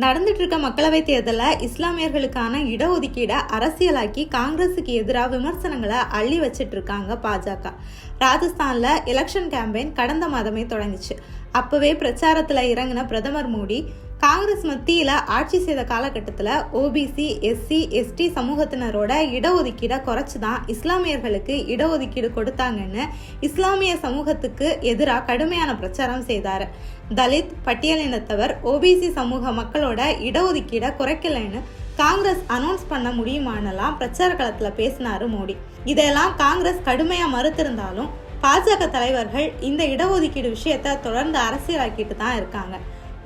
நடந்துட்டு இருக்க மக்களவைத் தேர்தலில் இஸ்லாமியர்களுக்கான இடஒதுக்கீடை அரசியலாக்கி காங்கிரஸுக்கு எதிராக விமர்சனங்களை அள்ளி வச்சிட்டு இருக்காங்க பாஜக. ராஜஸ்தானில் எலெக்ஷன் கேம்பெயின் கடந்த மாதமே தொடங்குச்சு. அப்பவே பிரச்சாரத்தில் இறங்கின பிரதமர் மோடி காங்கிரஸ் மத்தியில் ஆட்சி செய்த காலகட்டத்தில் ஓபிசி எஸ்சி எஸ்டி சமூகத்தினரோட இடஒதுக்கீடை குறைச்சி தான் இஸ்லாமியர்களுக்கு இடஒதுக்கீடு கொடுத்தாங்கன்னு இஸ்லாமிய சமூகத்துக்கு எதிராக கடுமையான பிரச்சாரம் செய்தார். தலித் பட்டியலினத்தவர் ஓபிசி சமூக மக்களோட இடஒதுக்கீடை குறைக்கலைன்னு காங்கிரஸ் அனௌன்ஸ் பண்ண முடியுமானலாம் பிரச்சார களத்தில் பேசினாரு மோடி. இதெல்லாம் காங்கிரஸ் கடுமையாக மறுத்திருந்தாலும் பாஜக தலைவர்கள் இந்த இடஒதுக்கீடு விஷயத்தை தொடர்ந்து அரசியலாக்கிட்டு தான் இருக்காங்க.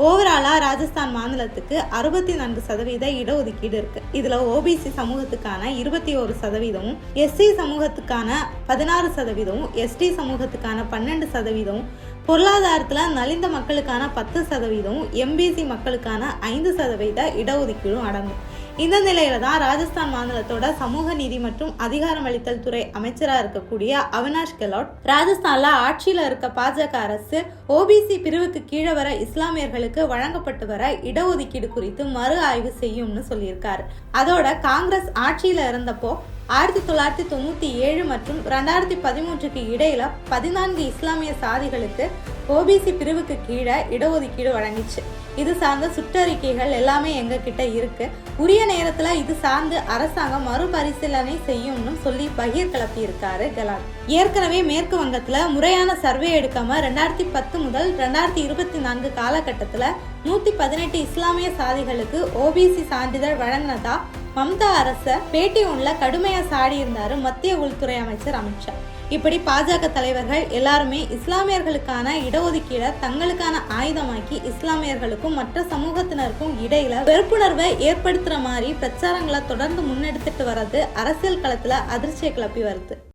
ஓவராலாக ராஜஸ்தான் மாநிலத்துக்கு அறுபத்தி நான்கு சதவீத இடஒதுக்கீடு இருக்கு. இதில் ஓபிசி சமூகத்துக்கான இருபத்தி ஒரு சதவீதமும் எஸ்சி சமூகத்துக்கான பதினாறு சதவீதமும் எஸ்டி சமூகத்துக்கான பன்னெண்டு சதவீதமும் பொருளாதாரத்தில் நலிந்த மக்களுக்கான பத்து சதவீதமும் எம்பிசி மக்களுக்கான ஐந்து சதவீத இடஒதுக்கீடும் அடங்கும். இந்த நிலையில தான் ராஜஸ்தான் மாநிலத்தோட சமூக நீதி மற்றும் அதிகாரமளித்தல் துறை அமைச்சரா இருக்கக்கூடிய அவினாஷ் கெலாட் ராஜஸ்தான்ல ஆட்சியில இருக்க பாஜக அரசு ஓபிசி பிரிவுக்கு கீழே வர இஸ்லாமியர்களுக்கு வழங்கப்பட்டு வர இடஒதுக்கீடு குறித்து மறு ஆய்வு செய்யும்னு சொல்லியிருக்காரு. அதோட காங்கிரஸ் ஆட்சியில இருந்தப்போ ஆயிரத்தி தொள்ளாயிரத்தி தொண்ணூற்றி ஏழு மற்றும் ரெண்டாயிரத்தி பதிமூன்றுக்கு இடையில பதினான்கு இஸ்லாமிய சாதிகளுக்கு ஓபிசி பிரிவுக்கு கீழே இடஒதுக்கீடு வழங்கிச்சு. இது சார்ந்த சுற்றறிக்கைகள் எல்லாமே எங்க கிட்ட இருக்கு. உரிய நேரத்துல இது சார்ந்து அரசாங்கம் மறுபரிசீலனை செய்யும்னு சொல்லி பகீர் கிளப்பி இருக்காரு கெலாட் ஏற்கனவே மேற்கு வங்கத்துல முறையான சர்வே எடுக்காம ரெண்டாயிரத்தி பத்து முதல் ரெண்டாயிரத்தி இருபத்தி நான்கு காலகட்டத்துல நூத்தி பதினெட்டு இஸ்லாமிய சாதிகளுக்கு ஓபிசி சான்றிதழ் வழங்கினதா மம்தா அரச பேட்டி ஒன்றில் கடுமையாக சாடி மத்திய உள்துறை அமைச்சர் அமித்ஷா இப்படி பாஜக தலைவர்கள் எல்லாருமே இஸ்லாமியர்களுக்கான இடஒதுக்கீடை தங்களுக்கான ஆயுதமாக்கி இஸ்லாமியர்களுக்கும் மற்ற சமூகத்தினருக்கும் இடையில வெறுப்புணர்வை ஏற்படுத்துற மாதிரி பிரச்சாரங்களை தொடர்ந்து முன்னெடுத்துட்டு வர்றது அரசியல் களத்துல அதிர்ச்சியை கிளப்பி வருது.